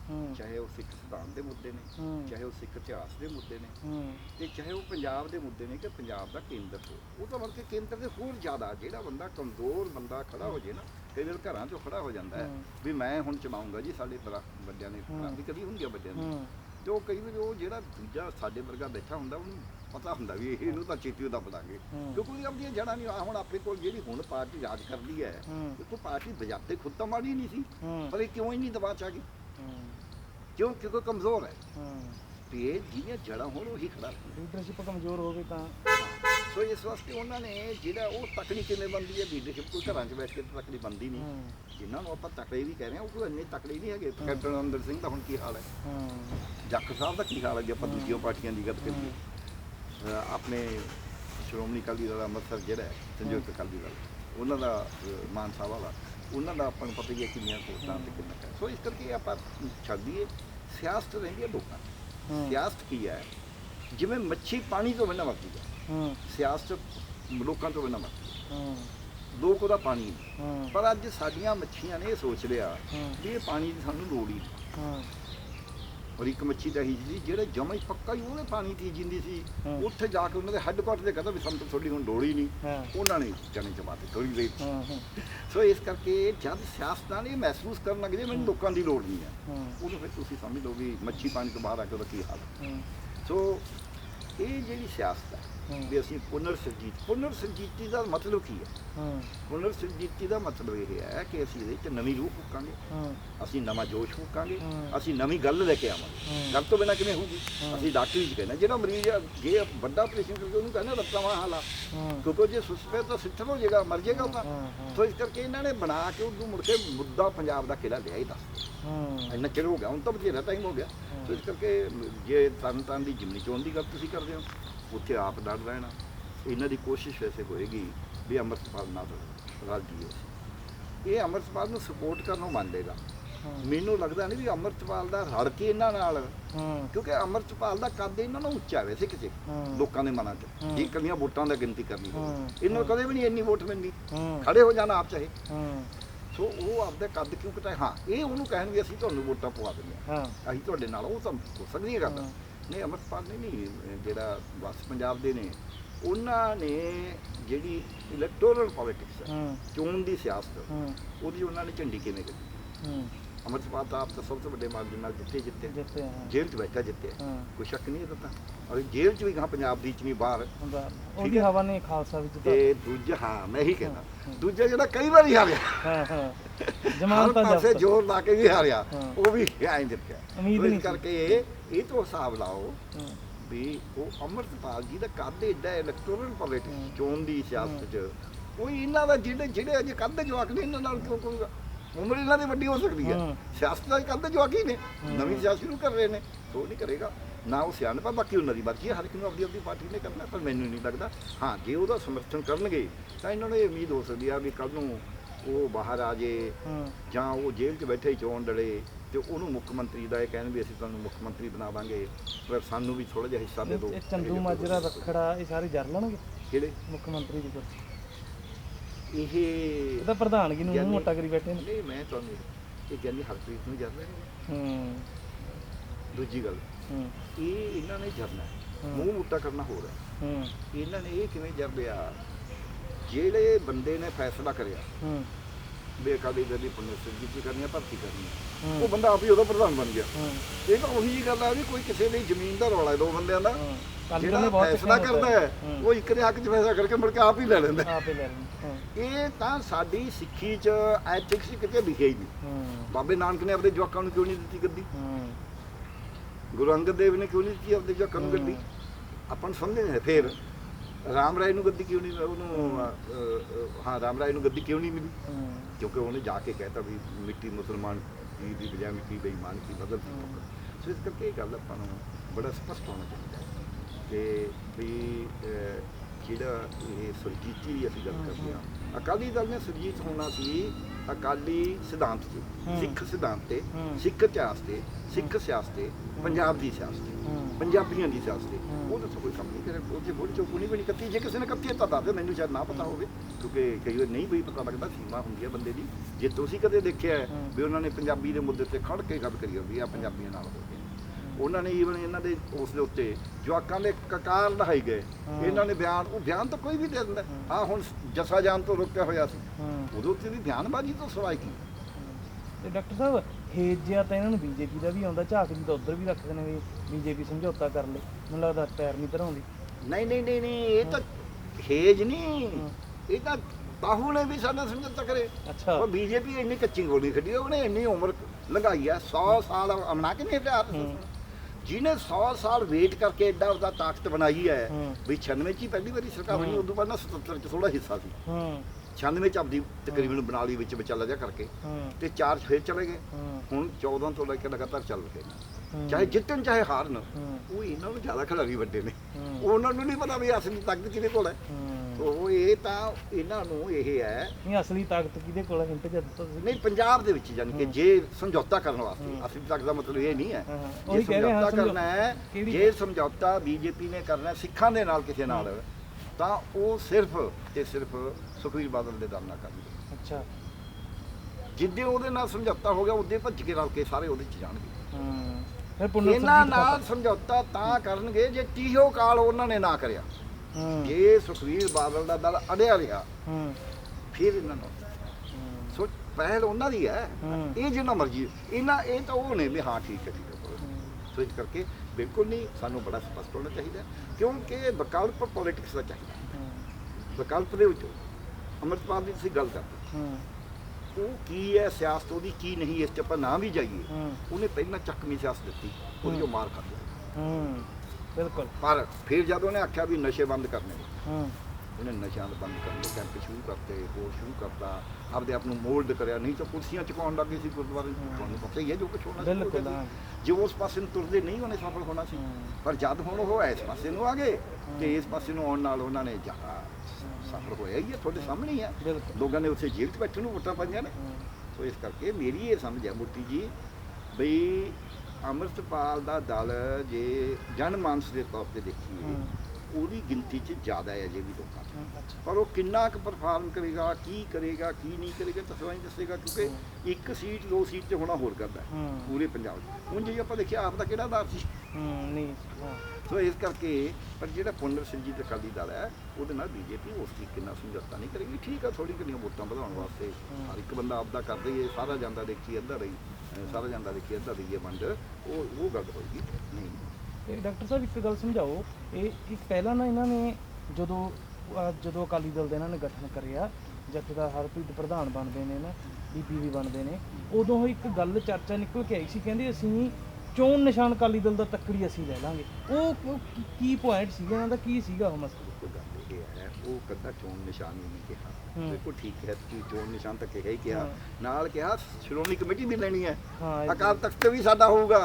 ਹੂੰ। ਚਾਹੇ ਉਹ ਸਿੱਖ ਸਿਧਾਂਤ ਦੇ ਮੁੱਦੇ ਨੇ। ਚਾਹੇ ਉਹ ਸਿੱਖ ਇਤਿਹਾਸ ਦੇ ਮੁੱਦੇ ਨੇ ਹੂੰ। ਤੇ ਚਾਹੇ ਉਹ ਪੰਜਾਬ ਦੇ ਮੁੱਦੇ ਨੇ ਕਿ ਪੰਜਾਬ ਦਾ ਕੇਂਦਰ ਹੋ ਉਹ ਤਾਂ ਬਲਕਿ ਕੇਂਦਰ ਦੇ ਹੋਰ ਜ਼ਿਆਦਾ ਜਿਹੜਾ ਬੰਦਾ ਕਮਜ਼ੋਰ ਬੰਦਾ ਖੜਾ ਹੋ ਜੇ ਨਾ ਕਈ ਵਾਰ ਘਰਾਂ 'ਚੋਂ ਖੜਾ ਹੋ ਜਾਂਦਾ ਹੈ। ਵੀ ਮੈਂ ਹੁਣ ਚਲਾਉਂਗਾ ਜੀ ਸਾਡੇ ਵੱਡਿਆਂ ਨੇ ਹਮ। ਵੀ ਕਦੀ ਹੁੰਦੀਆਂ ਵੱਡਿਆਂ ਨੇ ਹੂੰ। ਤੇ ਉਹ ਕਈ ਵਾਰੀ ਉਹ ਜਿਹੜਾ ਦੂਜਾ ਸਾਡੇ ਵਰਗਾ ਬੈਠਾ ਹੁੰਦਾ ਉਹਨੂੰ ਪਤਾ ਹੁੰਦਾ ਵੀ ਇਹ ਇਹਨੂੰ ਤਾਂ ਛੇਤੀ ਦੱਬ ਦਾਂਗੇ ਹੂੰ। ਕਿਉਂਕਿ ਉਹਦੀਆਂ ਆਪਣੀਆਂ ਜੜ੍ਹਾਂ ਨਹੀਂ ਆ ਹੁਣ ਆਪਣੇ ਕੋਲ ਜਿਹੜੀ ਹੁਣ ਪਾਰਟੀ ਰਾਜ ਕਰਦੀ ਹੈ ਹੂੰ। ਦੇਖੋ ਪਾਰਟੀ ਬਜਾਤੇ ਖੁਦ ਤਾਂ ਮਾੜੀ ਨਹੀਂ ਸੀ। ਹੂੰ। ਪਰ ਇਹ ਕਿਉਂ ਹੀ ਨਹੀਂ ਦਬਾ ਚ ਆ ਗਈ? ਹੂੰ ਕਿਉਂ ਕਿਉਂਕਿ ਕਮਜ਼ੋਰ ਹੈ। ਹੂੰ। ਤੇ ਇਹ ਜਿਹਦੀਆਂ ਜੜ੍ਹਾਂ ਹੋਣ ਉਹੀ ਖੜਾ ਰਹੇ। ਲੀਡਰਸ਼ਿਪ ਕਮਜ਼ੋਰ ਹੋਵੇ ਤਾਂ। ਸੋ ਇਸ ਵਾਸਤੇ ਉਹਨਾਂ ਨੇ ਜਿਹੜਾ ਉਹ ਤਕਨੀ ਕਿਵੇਂ ਬਣਦੀ ਹੈ ਲੀਡਰਸ਼ਿਪ ਕੋਈ ਘਰਾਂ 'ਚ ਬੈਠ ਕੇ ਤਾਂ ਤਕਨੀ ਬਣਦੀ ਨਹੀਂ। ਹੂੰ। ਜਿਨ੍ਹਾਂ ਨੂੰ ਆਪਾਂ ਤਕੜੇ ਵੀ ਕਹਿ ਰਹੇ ਹਾਂ ਉਹ ਕੋਈ ਇੰਨੇ ਤਕੜੇ ਨਹੀਂ ਹੈਗੇ। ਕੈਪਟਨ ਅਮਰਿੰਦਰ ਸਿੰਘ ਦਾ ਹੁਣ ਕੀ ਹਾਲ ਹੈ? ਹੂੰ। ਜੱਟ ਸਾਹਿਬ ਦਾ ਕੀ ਹਾਲ ਹੈ ਜੇ ਆਪਾਂ ਦੂਜੀਆਂ ਪਾਰਟੀਆਂ ਦੀ ਗੱਲ ਕਰੀਏ। ਅਹ ਆਪਣੇ ਸ਼੍ਰੋਮਣੀ ਅਕਾਲੀ ਦਲ ਅੰਮ੍ਰਿਤਸਰ ਜਿਹੜਾ ਹੈ ਸੰਯੁਕਤ ਅਕਾਲੀ ਦਲ। ਉਹਨਾਂ ਦਾ ਅਹ ਮਾਨ ਸਾਹਿਬ ਵਾਲਾ। ਉਹਨਾਂ ਦਾ ਆਪਾਂ ਨੂੰ ਪਤਾ ਹੀ ਹੈ ਕਿੰਨੀਆਂ ਕੋਟਾਂ ਤੇ ਕਿੰਨਾ ਹੈ ਸੋ ਇਸ ਕਰਕੇ ਆਪਾਂ ਛੱਡ ਦਈਏ। ਸਿਆਸਤ ਰਹਿੰਦੀ ਹੈ ਲੋਕਾਂ ਦੀ। ਸਿਆਸਤ ਕੀ ਹੈ? ਜਿਵੇਂ ਮੱਛੀ ਪਾਣੀ ਤੋਂ ਬਿਨਾਂ ਵਰਤੀ ਹੈ। ਸਿਆਸਤ ਲੋਕਾਂ ਤੋਂ ਬਿਨਾਂ ਵਰਤੀ ਹੈ। ਲੋਕ ਉਹਦਾ ਪਾਣੀ ਪਰ ਅੱਜ ਸਾਡੀਆਂ ਮੱਛੀਆਂ ਨੇ ਇਹ ਸੋਚ ਲਿਆ ਵੀ ਇਹ ਪਾਣੀ ਦੀ ਸਾਨੂੰ ਲੋੜ ਹੀ ਨਹੀਂ। ਔਰ ਇੱਕ ਮੱਛੀ ਤਾਂ ਹੀ ਸੀ ਜਿਹੜੇ ਜਮਾ ਹੀ ਪੱਕਾ ਹੀ ਉਹਨੇ ਪਾਣੀ ਦੀ ਜਿੰਦੀ ਸੀ। ਹਾਂ। ਉੱਥੇ ਜਾ ਕੇ ਉਹਨਾਂ ਦੇ ਹੈੱਡਕੁਆਟਰ ਤੇ ਕਹਿੰਦਾ ਵੀ ਸਾਨੂੰ ਤਾਂ ਤੁਹਾਡੀ ਹੁਣ ਲੋੜ ਹੀ ਨਹੀਂ। ਹਾਂ। ਉਹਨਾਂ ਨੇ ਚਣੇ ਚਬਾਤੇ ਥੋੜੀ ਦੇਰ ਹਾਂ ਹਾਂ। ਸੋ ਇਸ ਕਰਕੇ ਜਦ ਸਿਆਸਤਦਾਨ ਇਹ ਮਹਿਸੂਸ ਕਰਨ ਲੱਗ ਜੇ ਮੈਨੂੰ ਲੋਕਾਂ ਦੀ ਲੋੜ ਨਹੀਂ ਹੈ। ਹਾਂ। ਉਦੋਂ ਫਿਰ ਤੁਸੀਂ ਸਮਝ ਲਓ ਵੀ ਮੱਛੀ ਪਾਣੀ ਤੋਂ ਬਾਹਰ ਆ ਕੇ ਉਹਦਾ ਕੀ ਹਾਲ ਹੈ। ਹਾਂ। ਸੋ ਇਹ ਜਿਹੜੀ ਸਿਆਸਤ ਹਾਂ ਵੀ ਅਸੀਂ ਪੁਨਰ ਸਰਜੀਤ ਪੁਨਰ ਸਰਜੀਤੀ ਦਾ ਮਤਲਬ ਕੀ ਹੈ? ਹਾਂ। ਪੁਨਰ ਸਰਜੀਤੀ ਦਾ ਮਤਲਬ ਇਹ ਹੈ ਕਿ ਅਸੀਂ ਇਹਦੇ ਚ ਨਵੀਂ ਰੂਹ ਫੂਕਾਂਗੇ। ਹਾਂ। ਅਸੀਂ ਨਵਾਂ ਜੋਸ਼ ਫੂਕਾਂਗੇ। ਅਸੀਂ ਨਵੀਂ ਗੱਲ ਲੈ ਕੇ ਆਵਾਂਗੇ। ਗੱਲ ਤੋਂ ਬਿਨਾਂ ਕਿਵੇਂ ਹੋਊਗੀ। ਅਸੀਂ ਡਾਕਟਰੀ ਚ ਕਹਿੰਦੇ ਜਿਹੜਾ ਮਰੀਜ਼ ਜੇ ਵੱਡਾ ਆਪਰੇਸ਼ਨ ਕਰਕੇ ਉਹਨੂੰ ਕਹਿੰਦੇ ਰੱਤਾਂ ਵਾਂ ਹਾਲਾ ਕਿਉਂਕਿ ਜੇ ਸੁੱਸ ਪਏ ਤਾਂ ਸਿੱਥਰ ਹੋ ਜਾਏਗਾ ਮਰ ਜਾਏਗਾ ਉਹ ਤਾਂ। ਹਾਂ ਹਾਂ। ਸੋ ਇਸ ਕਰਕੇ ਇਹਨਾਂ ਨੇ ਬਣਾ ਕੇ ਉਹਨੂੰ ਮੁੜ ਕੇ ਮੁੱਦਾ ਪੰਜਾਬ ਦਾ ਕਿਲਾ ਲਿਆ ਹੀ ਦੱਸ ਹਾਂ। ਇੰਨਾ ਚਿਰ ਹੋ ਗਿਆ ਹੁਣ ਤਾਂ ਬਥੇਰਾ ਟਾਈਮ ਹੋ ਗਿਆ। ਸੋ ਇਸ ਕਰਕੇ ਜੇ ਤਨ ਤਨ ਦੀ ਜਿਮਨੀ ਚੋਣ ਦੀ ਗੱਲ ਤੁਸੀਂ ਕਰਦੇ ਹੋ ਉੱਥੇ ਆਪ ਡਰ ਰਹਿਣਾ। ਇਹਨਾਂ ਦੀ ਕੋਸ਼ਿਸ਼ ਵੈਸੇ ਹੋਏਗੀ ਵੀ ਅੰਮ੍ਰਿਤਪਾਲ ਨਾਲ ਰਲ ਜੀਏ ਇਹ ਅੰਮ੍ਰਿਤਪਾਲ ਨੂੰ ਸਪੋਰਟ ਕਰਨੋਂ ਮੰਨੇਗਾ ਮੈਨੂੰ ਲੱਗਦਾ ਨਹੀਂ ਵੀ ਅੰਮ੍ਰਿਤਪਾਲ ਦਾ ਰਲ ਕੇ ਇਹਨਾਂ ਨਾਲ ਕਿਉਂਕਿ ਅੰਮ੍ਰਿਤਪਾਲ ਦਾ ਕੱਦ ਇਹਨਾਂ ਨੂੰ ਉੱਚਾ ਵੈਸੇ ਕਿਸੇ ਲੋਕਾਂ ਦੇ ਮਨਾਂ 'ਚ। ਹਾਂ। ਜੇ ਕੱਲੀਆਂ ਵੋਟਾਂ ਦਾ ਗਿਣਤੀ ਕਰਨੀ ਹੋਵੇ। ਇਹਨਾਂ ਨੂੰ ਕਦੇ ਵੀ ਨਹੀਂ ਇੰਨੀ ਵੋਟ ਮਿਲਣੀ। ਖੜੇ ਹੋ ਜਾਣਾ ਆਪ ਚਾਹੇ। ਸੋ ਉਹ ਆਪਦਾ ਕੱਦ ਕਿਉਂ ਘਟਾਏ? ਹਾਂ ਇਹ ਉਹਨੂੰ ਕਹਿਣਗੇ ਅਸੀਂ ਤੁਹਾਨੂੰ ਵੋਟਾਂ ਪਵਾ ਦਿੰਦੇ ਹਾਂ। ਅਸੀਂ ਤੁਹਾਡੇ ਨਾਲ ਉਹ ਤਾਂ ਹੋ ਸਕਦੀ ਹੈ ਗੱਲ। ਨਹੀਂ ਅੰਮ੍ਰਿਤਪਾਲ ਨੇ ਨਹੀਂ ਜਿਹੜਾ ਵਸ ਪੰਜਾਬ ਦੇ ਨੇ ਉਹਨਾਂ ਨੇ ਜਿਹੜੀ ਇਲੈਕਟੋਰਲ ਪੋਲਿਟਿਕਸ ਹੈ ਚੋਣ ਦੀ ਸਿਆਸਤ ਉਹਦੀ ਉਹਨਾਂ ਨੇ ਝੰਡੀ ਕਿਵੇਂ ਕੱਢੀ? ਹਾਂ। ਅੰਮ੍ਰਿਤਪਾਲ ਤਾਂ ਆਪ ਤਾਂ ਸਭ ਤੋਂ ਵੱਡੇ ਮਾਰਜਨ ਨਾਲ ਜਿੱਤੇ ਜਿੱਤੇ। ਜੇਲ੍ਹ 'ਚ ਬੈਠਾ ਜਿੱਤੇ। ਕੋਈ ਸ਼ੱਕ ਨਹੀਂ ਇਹਦਾ ਤਾਂ? ਔਰ ਜੇਲ੍ਹ 'ਚ ਵੀ ਕਹਾ ਪੰਜਾਬ ਦੀ ਚ ਨਹੀਂ ਬਾਹਰ। ਹੁੰਦਾ ਉਹਦੀ ਹਵਾ ਨੇ ਖਾਲਸਾ ਵਿੱਚ ਤਾਂ ਦੂਜਾ ਹਾਂ ਮੈਂ ਹੀ ਕਹਿੰਦਾ। ਦੂਜਾ ਜਿਹੜਾ ਕਈ ਵਾਰੀ ਹਾਰਿਆ। ਹਾਂ ਹਾਂ। ਜ਼ਮਾਨਤਾਂ ਪਾਸੇ ਜ਼ੋਰ ਲਾ ਕੇ ਵੀ ਹਾਰਿਆ। ਉਹ ਵੀ ਐਂ ਜਿੱਤਿਆ ਉਮੀਦ ਨਹੀਂ। ਕਰਕੇ ਇਹ ਤੋਂ ਹਿਸਾਬ ਲਾਓ ਵੀ ਉਹ ਅੰਮ੍ਰਿਤਪਾਲ ਜੀ ਦਾ ਕੱਦ ਏਡਾ ਇਲੈਕਟੋਰਲ। ਪੋਲਿਟਿਕਸ ਚੋਣ ਦੀ ਸਿਆਸਤ 'ਚ ਕੋਈ ਇਹਨਾਂ ਦਾ ਜਿਹੜੇ ਜਿਹੜੇ ਅਜੇ ਕੱਦ ਜਵਾਕ ਨੇ ਇਹਨਾਂ ਨਾਲ ਕਿਉਂ ਕਰੂਗਾ? ਉਮਰ ਇਹਨਾਂ ਦੀ ਵੱਡੀ ਹੋ ਸਕਦੀ ਹੈ। ਸਿਆਸਤ ਦਾ ਕੱਦ ਜਵਾਕ ਹੀ ਨੇ। ਨਵੀਂ ਸਿਆਸਤ ਸ਼ੁਰੂ ਕਰ ਰਹੇ ਨੇ। ਸੋ ਨਹੀਂ ਕਰੇਗਾ। ਨਾ ਉਹ ਸਿਆਣਪਾ ਬਾਕੀ ਉਹਨਾਂ ਦੀ ਮਰਜ਼ੀ ਹੈ ਹਰ ਇੱਕ ਨੂੰ ਆਪਣੀ ਆਪਣੀ ਪਾਰਟੀ ਨੇ ਕਰਨਾ ਪਰ ਮੈਨੂੰ ਨਹੀਂ ਲੱਗਦਾ। ਹਾਂ ਜੇ ਉਹਦਾ ਸਮਰਥਨ ਕਰਨਗੇ ਤਾਂ ਇਹਨਾਂ ਨੂੰ ਇਹ ਉਮੀਦ ਹੋ ਸਕਦੀ ਆ ਵੀ ਕੱਲ ਨੂੰ ਉਹ ਬਾਹਰ ਆ ਜੇ ਜਾਂ ਉਹ ਜੇਲ੍ਹ 'ਚ ਬੈਠੇ ਚੋਣ ਲੜੇ। ਤੇ ਉਹਨੂੰ ਮੁੱਖ ਮੰਤਰੀ ਦਾ ਇਹ ਕਹਿਣ ਵੀ ਅਸੀਂ ਤੁਹਾਨੂੰ ਮੁੱਖ ਮੰਤਰੀ ਬਣਾਵਾਂਗੇ ਪਰ ਸਾਨੂੰ ਵੀ ਥੋੜਾ ਜਿਹਾ ਹਿੱਸਾ ਦੇ ਦਿਓ। ਇਹ ਚੰਦੂ ਮਾਜਰਾ ਰੱਖੜਾ ਇਹ ਸਾਰੇ ਜਰ ਲੈਣਗੇ? ਕਿਹੜੇ? ਮੁੱਖ ਮੰਤਰੀ ਦੀ ਕੁਰਸੀ। ਇਹ ਇਹ ਤਾਂ ਪ੍ਰਧਾਨਗੀ ਨੂੰ ਮੋਟਾ ਕਰੀ ਬੈਠੇ ਨੇ। ਨਹੀਂ ਮੈਂ ਤੁਹਾਨੂੰ ਇਹ ਗਿਆਨੀ ਹਰਪ੍ਰੀਤ ਨੂੰ ਜਰ ਰਹੇ ਹੂੰ। ਦੂਜੀ ਗੱਲ ਹੂੰ। ਇਹ ਇਹਨਾਂ ਨੇ ਜਰਨਾ। ਮੂੰਹ ਮੁੱਟਾ ਕਰਨਾ ਹੈ। ਹੂੰ। ਇਹਨਾਂ ਨੇ ਇਹ ਕਿਵੇਂ ਜਰ ਲਿਆ? ਜਿਹੜੇ ਬੰਦੇ ਨੇ ਫੈਸਲਾ ਕਰਿਆ ਹੂੰ। ਬੇਕਾਦੀ ਦੀ ਪੁਨਰ ਸਰਜੀਤੀ ਕਰਨੀ ਹੈ ਭਰਤੀ ਕਰਨੀ ਹੈ ਹੂੰ। ਉਹ ਬੰਦਾ ਆਪ ਹੀ ਉਹਦਾ ਪ੍ਰਧਾਨ ਬਣ ਗਿਆ। ਹੂੰ। ਇਹ ਤਾਂ ਉਹੀ ਗੱਲ ਆ ਵੀ ਕੋਈ ਕਿਸੇ ਲਈ ਜ਼ਮੀਨ ਦਾ ਰੌਲਾ ਹੈ ਦੋ ਬੰਦਿਆਂ ਦਾ। ਹਾਂ। ਜਿਹੜਾ ਫੈਸਲਾ ਕਰਦਾ ਹੈ ਹੂੰ। ਉਹ ਇੱਕ ਦੇ ਹੱਕ 'ਚ ਫੈਸਲਾ ਕਰਕੇ ਮੁੜ ਕੇ ਆਪ ਹੀ ਲੈ ਲੈਂਦਾ ਹੈ। ਆਪੇ ਲੈ ਲੈਣ ਹਾਂ ਇਹ ਤਾਂ ਸਾਡੀ ਸਿੱਖੀ 'ਚ ਐਥਿਕਸ ਕਿਤੇ ਲਿਖਿਆ ਹੀ ਨਹੀਂ। ਹੂੰ। ਬਾਬੇ ਨਾਨਕ ਨੇ ਆਪਣੇ ਜਵਾਕਾਂ ਨੂੰ ਕਿਉਂ ਨਹੀਂ ਦਿੱਤੀ ਗੱਦੀ ਹੂੰ। ਗੁਰੂ ਅੰਗਦ ਦੇਵ ਨੇ ਕਿਉਂ ਨਹੀਂ ਦਿੱਤੀ ਆਪਣੇ ਜਵਾਕਾਂ ਨੂੰ ਗੱਦੀ ਆਪਾਂ ਸਮਝਦੇ ਨੇ ਫਿਰ। ਰਾਮ ਰਾਏ ਨੂੰ ਗੱਦੀ ਕਿਉਂ ਨਹੀਂ ਉਹਨੂੰ ਹਾਂ ਰਾਮ ਰਾਏ ਨੂੰ ਗੱਦੀ ਕਿਉਂ ਨਹੀਂ ਮਿਲੀ? ਕਿਉਂਕਿ ਉਹਨੇ ਜਾ ਕੇ ਕਹਿਤਾ ਵੀ ਮਿੱਟੀ ਮੁਸਲਮਾਨ ਦੀ ਦੀ ਬਜਾਏ ਮਿੱਟੀ ਬੇਈਮਾਨ ਕੀ ਬਦਲ ਹਮ। ਸੋ ਇਸ ਕਰਕੇ ਇਹ ਗੱਲ ਆਪਾਂ ਨੂੰ ਬੜਾ ਸਪਸ਼ਟ ਹੋਣਾ ਚਾਹੀਦਾ ਕਿ ਵੀ ਜਿਹੜਾ ਇਹ ਸੁਰਜੀਤੀ ਦੀ ਅਸੀਂ ਗੱਲ ਕਰਦੇ ਹਾਂ। ਅਕਾਲੀ ਦਲ ਨੇ ਸੁਰਜੀਤ ਹੋਣਾ ਸੀ ਅਕਾਲੀ ਸਿਧਾਂਤ ਤੇ। ਸਿੱਖ ਸਿਧਾਂਤ ਤੇ। ਸਿੱਖ ਇਤਿਹਾਸ ਤੇ ਸਿੱਖ ਸਿਆਸਤ ਤੇ ਪੰਜਾਬ ਦੀ ਸਿਆਸਤ ਤੇ ਪੰਜਾਬੀਆਂ ਦੀ ਸਿਆਸਤ ਤੇ। ਉਹ ਤਾਂ ਕੋਈ ਕੰਮ ਨਹੀਂ ਕਰੇ ਉਹ ਜੇ ਬੋਲ ਚੋ ਕੋਈ ਨਹੀਂ ਕੱਤੀ ਜੇ ਕਿਸੇ ਨੇ ਕੱਤੀ ਤਾਂ ਦੱਸ ਦਿਓ ਮੈਨੂੰ ਸ਼ਾਇਦ ਨਾ ਪਤਾ ਹੋਵੇ ਕਿਉਂਕਿ ਕਈ ਵਾਰ ਨਹੀਂ ਵੀ ਪਤਾ ਲੱਗਦਾ ਸੀਮਾ ਹੁੰਦੀ ਹੈ ਬੰਦੇ ਦੀ ਜੇ ਤੁਸੀਂ ਕਦੇ ਦੇਖਿਆ। ਵੀ ਉਹਨਾਂ ਨੇ ਪੰਜਾਬੀ ਦੇ ਮੁੱਦੇ ਤੇ ਖੜ ਕੇ ਗੱਲ ਕਰੀ ਹੁੰਦੀ ਆ ਪੰਜਾਬੀਆਂ ਨਾਲ ਉਹਨਾਂ ਨੇ ਈਵਨ ਇਹਨਾਂ ਦੇ ਉਸ ਦੇ ਉੱਤੇ ਜਵਾਕਾਂ ਦੇ ਕਕਾਰ ਲਹਾਈ ਗਏ। ਇਹਨਾਂ ਨੇ ਬਿਆਨ ਉਹ ਬਿਆਨ ਤਾਂ ਕੋਈ ਵੀ ਦੇ ਦਿੰਦਾ। ਹਾਂ। ਆ ਹੁਣ ਜਸਾ ਜਾਨ ਤੋਂ ਰੁਕਿਆ ਹੋਇਆ ਸੀ। ਹੂੰ। ਉਦੋਂ ਤੇ ਵੀ ਬਿਆਨਬਾਜ਼ੀ ਤੋਂ ਸਵਾਈ ਕੀ? ਤੇ ਡਾਕਟਰ ਸਾਹਿਬ ਹੇਜ ਜਿਹਾ ਤਾਂ ਇਹਨਾਂ ਨੂੰ ਬੀਜੇਪੀ ਦਾ ਵੀ ਆਉਂਦਾ ਝਾਕ ਜੀ ਤਾਂ ਉਧਰ ਵੀ ਰੱਖਦੇ ਨੇ ਵੀ ਬੀਜੇਪੀ ਸਮਝੌਤਾ ਕਰ ਲੇ ਮੈਨੂੰ ਲੱਗਦਾ ਪੈਰ ਨਹੀਂ ਧਰਾਉਂਦੀ। ਨਹੀਂ ਨਹੀਂ ਨਹੀਂ ਨਹੀਂ ਇਹ ਤਾਂ ਹੇਜ ਨਹੀਂ। ਇਹ ਤਾਂ ਬਾਹੂ ਨੇ ਵੀ ਸਾਡਾ ਸਮਝੌਤਾ ਕਰੇ। ਅੱਛਾ। ਉਹ ਬੀਜੇਪੀ ਇੰਨੀ ਕੱਚੀ ਗੋਲੀ ਆ, ਉਹਨੇ ਇੰਨੀ ਉਮਰ ਲੰਘਾਈ ਆ 100 ਸਾਲ ਅਮਨਾ ਕੇ ਨਹੀਂ ਪਿਆਰ। ਜਿਹਨੇ 100 ਸਾਲ ਵੇਟ ਕਰਕੇ ਐਡਾ ਉਹਦਾ ਤਾਕਤ ਬਣਾਈ ਹੈ। ਵੀ 96 ਚ ਹੀ ਪਹਿਲੀ ਵਾਰੀ ਸਰਕਾਰ ਬਣੀ। ਉਦੋਂ ਬਾਅਦ ਨਾ 77 ਚ ਥੋੜਾ ਹਿੱਸਾ ਸੀ। ਹੂੰ। 96 ਚ ਆਪਦੀ ਤਕਰੀਬਨ ਬਣਾ ਲਈ ਵਿੱਚ ਵਿਚਾਲਾ ਜਾ ਕਰਕੇ। ਤੇ ਚਾਰ ਫੇਰ ਚਲੇ ਗਏ। ਹੁਣ 14 ਤੋਂ ਲੈ ਕੇ ਲਗਾਤਾਰ ਚੱਲ ਰਹੇ ਨੇ। ਚਾਹੇ ਜਿੱਤਣ ਚਾਹੇ ਹਾਰਨ ਉਹ ਇਹਨਾਂ ਨੂੰ ਜ਼ਿਆਦਾ ਖਿਡਾਰੀ ਵੱਡੇ ਨੇ। ਉਹਨਾਂ ਨੂੰ ਨਹੀਂ ਪਤਾ ਵੀ ਅਸਲੀ ਤਾਕਤ ਕਿਹਦੇ ਕੋਲ ਹੂੰ। ਉਹ ਇਹ ਤਾਂ ਇਹਨਾਂ ਨੂੰ ਇਹ ਹੈ। ਨਹੀਂ ਅਸਲੀ ਤਾਕਤ ਕਿਹਦੇ ਕੋਲ ਹੈ ਹਿੰਟ ਜਿਹਾ ਦਿੱਤਾ ਤੁਸੀਂ। ਨਹੀਂ ਪੰਜਾਬ ਦੇ ਵਿੱਚ ਯਾਨੀ ਕਿ। ਜੇ ਸਮਝੌਤਾ ਕਰਨ ਵਾਸਤੇ। ਅਸਲੀ ਤਾਕਤ ਦਾ ਮਤਲਬ ਇਹ ਨਹੀਂ ਹੈ। ਜੇ ਸਮਝੌਤਾ ਸਮਝੌ- ਕਰਨਾ ਹੈ ਜੇ ਸਮਝੌਤਾ ਬੀਜੇਪੀ ਨੇ ਕਰਨਾ ਹੈ ਸਿੱਖਾਂ ਦੇ ਨਾਲ ਕਿਸੇ ਨਾਲ ਤਾਂ ਉਹ ਸਿਰਫ ਤੇ ਸਿਰਫ ਸੁਖਵੀਰ ਬਾਦਲ ਦੇ ਦਮ ਨਾਲ ਕਰਨਗੇ। ਅੱਛਾ। ਜਿੱਦੇ ਉਹਦੇ ਨਾਲ ਸਮਝੌਤਾ ਹੋ ਗਿਆ ਉਹਦੇ ਭੱਜ ਕੇ ਰਲ ਕੇ ਸਾਰੇ ਉਹਦੇ ਚ ਜਾਣਗੇ। ਇਹਨਾਂ ਨਾਲ ਸਮਝੌਤਾ ਤਾਂ ਕਰਨਗੇ ਜੇ ਤੀਹੋ ਕਾਲ ਉਹਨਾਂ ਨੇ ਨਾ ਕਰਿਆ। ਜੇ ਸੁਖਵੀਰ ਬਾਦਲ ਦਾ ਦਲ ਅੜਿਆ ਰਿਹਾ ਹੂੰ। ਫਿਰ ਇਹਨਾਂ ਨੂੰ ਸੋ ਪਹਿਲ ਉਹਨਾਂ ਦੀ ਹੈ। ਇਹ ਜਿੰਨਾ ਮਰਜ਼ੀ ਇਹਨਾਂ ਇਹ ਤਾਂ ਉਹ ਨੇ ਵੀ ਹਾਂ ਠੀਕ ਹੈ ਠੀਕ ਹੈ ਸੋ ਇਸ ਕਰਕੇ ਬਿਲਕੁਲ ਨਹੀਂ ਸਾਨੂੰ ਬੜਾ ਸਪਸ਼ਟ ਹੋਣਾ ਚਾਹੀਦਾ ਕਿਉਂਕਿ ਵਿਕਲਪ ਪੋਲਿਟਿਕਸ ਦਾ ਚਾਹੀਦਾ। ਵਿਕਲਪ ਦੇ ਵਿੱਚ ਅੰਮ੍ਰਿਤਪਾਲ ਦੀ ਤੁਸੀਂ ਗੱਲ ਕਰਦੇ ਉਹ ਕੀ ਹੈ ਸਿਆਸਤ ਉਹਦੀ ਕੀ ਨਹੀਂ ਇਸ ਤੇ ਆਪਾਂ ਨਾ ਵੀ ਜਾਈਏ। ਉਹਨੇ ਪਹਿਲਾਂ ਚੱਕਵੀਂ ਸਿਆਸਤ ਦਿੱਤੀ ਉਹਦੀ ਉਹ ਮਾਰ ਹੂੰ, ਬਿਲਕੁਲ। ਪਰ ਫਿਰ ਜਦ ਉਹਨੇ ਆਖਿਆ ਵੀ ਨਸ਼ੇ ਬੰਦ ਕਰਨੇ ਹੂੰ, ਉਹਨੇ ਨਸ਼ਿਆਂ ਬੰਦ ਕਰਨ ਦੇ ਕੈਂਪ ਸ਼ੁਰੂ ਕਰਤੇ ਹੋਰ ਸ਼ੁਰੂ ਕਰਤਾ ਆਪਦੇ ਆਪ ਨੂੰ ਮੋਲਡ ਕਰਿਆ ਨਹੀਂ ਤਾਂ ਕੁਰਸੀਆਂ ਚੁਕਾਉਣ ਲੱਗੇ ਸੀ ਗੁਰਦੁਆਰੇ। ਤੁਹਾਨੂੰ ਪਤਾ ਹੀ ਹੈ ਜੋ ਕੁਝ ਹੋਣਾ ਸੀ। ਬਿਲਕੁਲ। ਜੇ ਉਸ ਪਾਸੇ ਨੂੰ ਤੁਰਦੇ ਨਹੀਂ ਉਹਨੇ ਸਫਲ ਹੋਣਾ ਸੀ। ਪਰ ਜਦ ਹੁਣ ਉਹ ਇਸ ਪਾਸੇ ਨੂੰ ਆ ਗਏ। ਤੇ ਇਸ ਪਾਸੇ ਨੂੰ ਆਉਣ ਨਾਲ ਉਹਨਾਂ ਨੇ ਜਹਾ ਸਫਲ ਹੋਇਆ ਹੀ ਹੈ ਤੁਹਾਡੇ ਸਾਹਮਣੇ ਹੀ ਹੈ। ਲੋਕਾਂ ਨੇ ਉੱਥੇ ਜੇਲ੍ਹ 'ਚ ਬੈਠੇ ਨੂੰ ਵੋਟਾਂ ਪਾਈਆਂ ਨੇ। ਸੋ ਇਸ ਕਰਕੇ ਮੇਰੀ ਇਹ ਸਮਝ ਹੈ ਮੂਰਤੀ ਜੀ ਬਈ ਅੰਮ੍ਰਿਤਪਾਲ ਦਾ ਦਲ ਜੇ ਜਨਮਾਨਸ ਦੇ ਤੌਰ ਤੇ ਦੇਖੀਏ ਹੂੰ, ਉਹਦੀ ਗਿਣਤੀ 'ਚ ਜ਼ਿਆਦਾ ਹੈ ਅਜੇ ਵੀ ਲੋਕਾਂ ਦੀ। ਹੂੰ, ਅੱਛਾ। ਪਰ ਉਹ ਕਿੰਨਾ ਕੁ ਪਰਫਾਰਮ ਕਰੇਗਾ ਕੀ ਕਰੇਗਾ ਕੀ ਨਹੀਂ ਕਰੇਗਾ ਤਾਂ ਸਵਾਈ ਦੱਸੇਗਾ ਕਿਉਂਕਿ ਇੱਕ ਸੀਟ ਦੋ ਸੀਟ 'ਚ ਹੋਣਾ ਹੋਰ ਕਰਦਾ ਹੈ ਹੂੰ, ਪੂਰੇ ਪੰਜਾਬ 'ਚ। ਹੁਣ ਜੇ ਆਪਾਂ ਦੇਖਿਆ ਆਪ ਦਾ ਕਿਹੜਾ ਆਧਾਰ ਸੀ? ਹੂੰ, ਨਹੀਂ ਹਾਂ, ਸੋ ਇਸ ਕਰਕੇ ਪਰ ਜਿਹੜਾ ਪੁਨਰ ਸਰਜੀਤ ਅਕਾਲੀ ਦਲ ਹੈ ਉਹਦੇ ਨਾਲ ਬੀਜੇਪੀ ਉਸ ਤਰੀਕੇ ਨਾਲ ਸਮਝੌਤਾ ਨਹੀਂ ਕਰੇਗੀ। ਠੀਕ ਆ ਥੋੜੀ ਕਿੰਨੀਆਂ ਵੋਟਾਂ ਵਧਾਉਣ ਵਾਸਤੇ। ਹਰ ਇੱਕ ਬੰਦਾ ਆਪਦਾ ਕਰਦਾ ਹੀ ਹੈ ਸਾਰਾ ਜਾਂਦਾ ਦੇਖੀ ਅੱਧਾ ਰਹੀ ਸਾਰਾ ਜਾਂਦਾ ਦੇਖੀ ਅੱਧਾ ਰਹੀ ਹੈ ਵੰਡ ਉਹ ਉਹ ਗੱਲ ਹੋਏਗੀ। ਨਹੀਂ। ਇਹ ਡਾਕਟਰ ਸਾਹਿਬ ਇੱਕ ਗੱਲ ਸਮਝਾਓ। ਇਹ ਇੱਕ ਪਹਿਲਾਂ ਨਾ ਇਹਨਾਂ ਨੇ ਜਦੋਂ ਆਹ ਜਦੋਂ ਅਕਾਲੀ ਦਲ ਦਾ ਇਹਨਾਂ ਨੇ ਗਠਨ ਕਰਿਆ ਜਥੇਦਾਰ ਹਰਪ੍ਰੀਤ ਪ੍ਰਧਾਨ ਬਣਦੇ ਨੇ ਨਾ ਬੀਪੀ ਵੀ ਬਣਦੇ ਨੇ ਉਦੋਂ ਇੱਕ ਗੱਲ ਚਰਚਾ ਨਿਕਲ ਕੇ ਆਈ ਸੀ ਕਹਿੰਦੇ ਅਸੀਂ ਚੋਣ ਨਿਸ਼ਾਨ ਅਕਾਲੀ ਦਲ ਦਾ ਤੱਕੜੀ ਅਸੀਂ ਲੈ ਲਾਂਗੇ। ਉਹ ਉਹ ਕੀ- ਕੀ ਪੁਆਇੰਟ ਸੀਗਾ ਇਹਨਾਂ ਦਾ ਕੀ ਸੀਗਾ ਉਹ ਮਸਲਾ? ਕੋਈ ਗੱਲ ਇਹ ਹੈ ਉਹ ਕਦਾ ਚੋਣ ਨਿਸ਼ਾਨ ਨਹੀਂ ਕਿਹਾ। ਬਿਲਕੁਲ ਠੀਕ ਹੈ ਕਿ ਚੋਣ ਨਿਸ਼ਾਨ ਤਾਂ ਕਿਹਾ ਹੀ ਕਿਹਾ। ਨਾਲ ਕਿਹਾ ਸ਼੍ਰੋਮਣੀ ਕਮੇਟੀ ਵੀ ਲੈਣੀ ਹੈ। ਅਕਾਲ ਤਖਤ ਵੀ ਸਾਡਾ ਹੋਊਗਾ।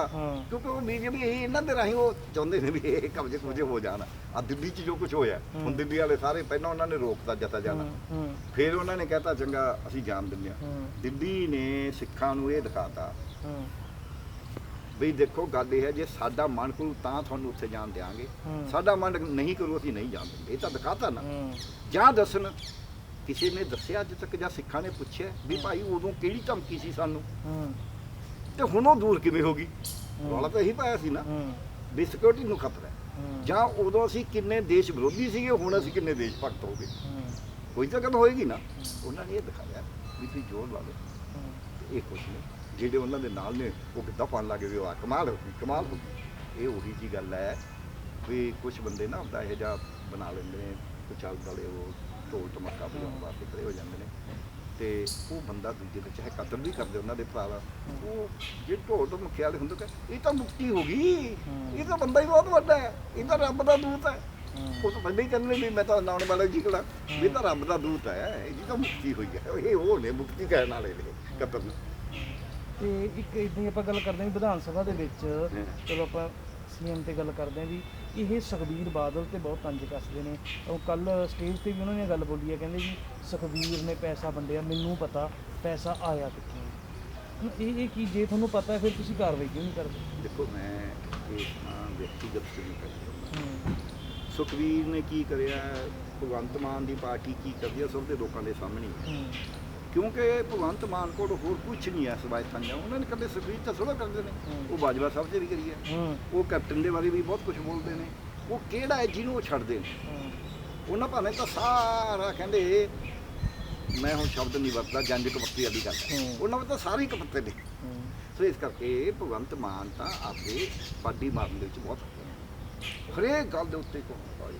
ਕਿਉਂਕਿ ਉਹ ਬੀਜੇਪੀ ਇਹ ਇਹਨਾਂ ਦੇ ਰਾਹੀਂ ਉਹ ਚਾਹੁੰਦੇ ਨੇ ਵੀ ਇਹ ਕਬਜ਼ੇ ਕੁਬਜ਼ੇ ਹੋ ਜਾਣ। ਆ ਦਿੱਲੀ 'ਚ ਜੋ ਕੁਝ ਹੋਇਆ ਹੁਣ। ਦਿੱਲੀ ਵਾਲੇ ਸਾਰੇ ਪਹਿਲਾਂ ਉਹਨਾਂ ਨੇ ਰੋਕਤਾ ਜਤਾ ਜਾਣਾ। ਫਿਰ ਉਹਨਾਂ ਨੇ ਕਹਿਤਾ ਚੰਗਾ ਅਸੀਂ ਜਾਣ ਦਿੰਦੇ ਹਾਂ। ਹੂੰ, ਦਿੱਲੀ ਨੇ ਸਿੱਖਾਂ ਨੂੰ ਇਹ ਦਿਖਾਤਾ ਵੀ ਦੇਖੋ ਗੱਲ ਇਹ ਹੈ ਜੇ ਸਾਡਾ ਮਨ ਕਰੂ ਤਾਂ ਤੁਹਾਨੂੰ ਉੱਥੇ ਜਾਣ ਦਿਆਂਗੇ। ਹੂੰ। ਸਾਡਾ ਮਨ ਨਹੀਂ ਕਰੂ ਅਸੀਂ ਨਹੀਂ ਜਾਣ ਦਿੰਦੇ। ਇਹ ਤਾਂ ਦਿਖਾਤਾ ਨਾ। ਜਾਂ ਦੱਸਣ ਕਿਸੇ ਨੇ ਦੱਸਿਆ ਅੱਜ ਤੱਕ ਜਾਂ ਸਿੱਖਾਂ ਨੇ ਪੁੱਛਿਆ ਵੀ ਭਾਈ ਉਦੋਂ ਕਿਹੜੀ ਧਮਕੀ ਸੀ ਸਾਨੂੰ? ਹੂੰ, ਤੇ ਹੁਣ ਉਹ ਦੂਰ ਕਿਵੇਂ ਹੋ ਗਈ। ਰੌਲਾ ਤਾਂ ਇਹੀ ਪਾਇਆ ਸੀ ਨਾ। ਹੂੰ, ਵੀ ਸਿਕਿਉਰਿਟੀ ਨੂੰ ਖਤਰਾ ਹੈ। ਜਾਂ ਉਦੋਂ ਅਸੀਂ ਕਿੰਨੇ ਦੇਸ਼ ਵਿਰੋਧੀ ਸੀਗੇ ਹੁਣ ਅਸੀਂ ਕਿੰਨੇ ਦੇਸ਼ ਭਗਤ ਹੋ ਗਏ? ਹੂੰ, ਕੋਈ ਤਾਂ ਗੱਲ ਹੋਏਗੀ ਨਾ। ਉਹਨਾਂ ਨੇ ਇਹ ਦਿਖਾਇਆ ਵੀ ਤੁਸੀਂ ਜ਼ੋਰ ਲਾ ਲਓ ਇਹ ਕੁਛ ਨਹੀਂ। ਜਿਹੜੇ ਉਹਨਾਂ ਦੇ ਨਾਲ ਨੇ ਉਹ ਕਿੱਦਾਂ ਪਾਣ ਲੱਗੇ ਵੀ ਆ ਕਮਾਲ ਹੋ ਗਈ ਕਮਾਲ ਹੋ ਗਈ। ਇਹ ਉਹੀ ਜੀ ਗੱਲ ਹੈ ਵੀ ਕੁਝ ਬੰਦੇ ਨਾ ਆਪਦਾ ਇਹ ਜਿਹਾ ਬਣਾ ਲੈਂਦੇ ਨੇ ਕੁਛ ਚੱਲ ਵਾਲੇ ਉਹ। ਢੋਲ ਟਮਕਾ ਵਜਾਉਣ ਵਾਸਤੇ ਖੜੇ ਹੋ ਜਾਂਦੇ ਨੇ। ਤੇ ਉਹ ਬੰਦਾ ਦੂਜੇ ਦੇ ਚਾਹੇ ਕਤਲ ਵੀ ਕਰਦੇ ਉਹਨਾਂ ਦੇ ਭਰਾ ਦਾ ਉਹ ਜੇ ਢੋਲ ਟਮਕੇ ਵਾਲੇ ਹੁੰਦੇ ਕਿ ਇਹ ਤਾਂ ਮੁਕਤੀ ਹੋ ਗਈ। ਇਹ ਤਾਂ ਬੰਦਾ ਹੀ ਬਹੁਤ ਵੱਡਾ ਹੈ। ਇਹ ਤਾਂ ਰੱਬ ਦਾ ਦੂਤ ਹੈ। ਤਾਂ ਪਹਿਲਾਂ ਹੀ ਕਹਿੰਦੇ ਵੀ ਮੈਂ ਤਾਂ ਨਾਉਣ ਵਾਲਾ ਜਿਗਲਾ ਇਹ ਤਾਂ ਰੱਬ ਦਾ ਦੂਤ ਹੈ। ਇਹਦੀ ਤਾਂ ਮੁਕਤੀ ਹੋਈ ਹੈ। ਇਹ ਉਹ ਨੇ ਮੁਕਤੀ ਕਹਿਣ ਵਾਲੇ ਨੇ ਕਤਲ। ਤੇ ਇੱਕ ਇਦਾਂ ਆਪਾਂ ਗੱਲ ਕਰਦੇ ਹਾਂ ਵਿਧਾਨ ਸਭਾ ਦੇ ਵਿੱਚ ਚਲੋ ਆਪਾਂ ਸੀਐਮ ਤੇ ਗੱਲ ਕਰਦੇ ਹਾਂ ਵੀ ਇਹ ਸੁਖਬੀਰ ਬਾਦਲ ਤੇ ਬਹੁਤ ਤੰਜ ਕੱਸਦੇ ਨੇ। ਉਹ ਕੱਲ ਸਟੇਜ ਤੇ ਵੀ ਉਹਨਾਂ ਨੇ ਗੱਲ ਬੋਲੀ ਹੈ ਕਹਿੰਦੇ ਵੀ ਸੁਖਬੀਰ ਨੇ ਪੈਸਾ ਵੰਡਿਆ ਮੈਨੂੰ ਪਤਾ ਪੈਸਾ ਆਇਆ ਕਿੱਥੋਂ ਇਹ ਇਹ ਕੀ ਜੇ ਤੁਹਾਨੂੰ ਪਤਾ ਫਿਰ ਤੁਸੀਂ ਕਾਰਵਾਈ ਕਿਉਂ ਨਹੀਂ ਕਰਦੇ? ਦੇਖੋ ਮੈਂ ਇਸ ਨਾਲ ਵਿਅਕਤੀਗਤ ਚੁਣੀ ਕਰਦਾ। ਹੂੰ। ਸੁਖਵੀਰ ਨੇ ਕੀ ਕਰਿਆ? ਭਗਵੰਤ ਮਾਨ ਦੀ ਪਾਰਟੀ ਕੀ ਕਰਦੀ ਹੈ? ਸਭ ਦੇ ਲੋਕਾਂ ਦੇ ਸਾਹਮਣੇ ਕਿਉਂਕਿ ਭਗਵੰਤ ਮਾਨ ਕੋਲ ਹੋਰ ਕੁਝ ਨਹੀਂ ਹੈ ਸਵਾਇ ਸੰਜਾ ਉਹਨਾਂ ਨੇ ਕਦੇ ਸੁਖਵੀਰ ਤਾਂ ਥੋੜਾ ਕਰਦੇ ਨੇ। ਉਹ ਬਾਜਵਾ ਸਾਹਿਬ ਤੇ ਵੀ ਕਰੀ ਹੈ। ਹੂੰ। ਉਹ ਕੈਪਟਨ ਦੇ ਬਾਰੇ ਵੀ ਬਹੁਤ ਕੁਝ ਬੋਲਦੇ ਨੇ। ਉਹ ਕਿਹੜਾ ਹੈ ਜਿਹਨੂੰ ਉਹ ਛੱਡਦੇ ਨੇ? ਉਹਨਾਂ ਭਾਵੇਂ ਤਾਂ ਸਾਰਾ ਕਹਿੰਦੇ ਮੈਂ ਹੁਣ ਸ਼ਬਦ ਨਹੀਂ ਵਰਤਦਾ ਜੰਜ ਕਪੱਤੀ ਵਾਲੀ ਗੱਲ। ਉਹਨਾਂ ਵਿੱਚ ਤਾਂ ਸਾਰੇ ਹੀ ਕਪੱਤੇ ਨੇ। ਸੋ ਇਸ ਕਰਕੇ ਭਗਵੰਤ ਮਾਨ ਤਾਂ ਆਪਦੇ ਪਾਰਟੀ ਮਾਰਨ ਦੇ ਵਿੱਚ ਬਹੁਤ। ਹਰੇਕ ਗੱਲ ਦੇ ਉੱਤੇ ਕੋਲ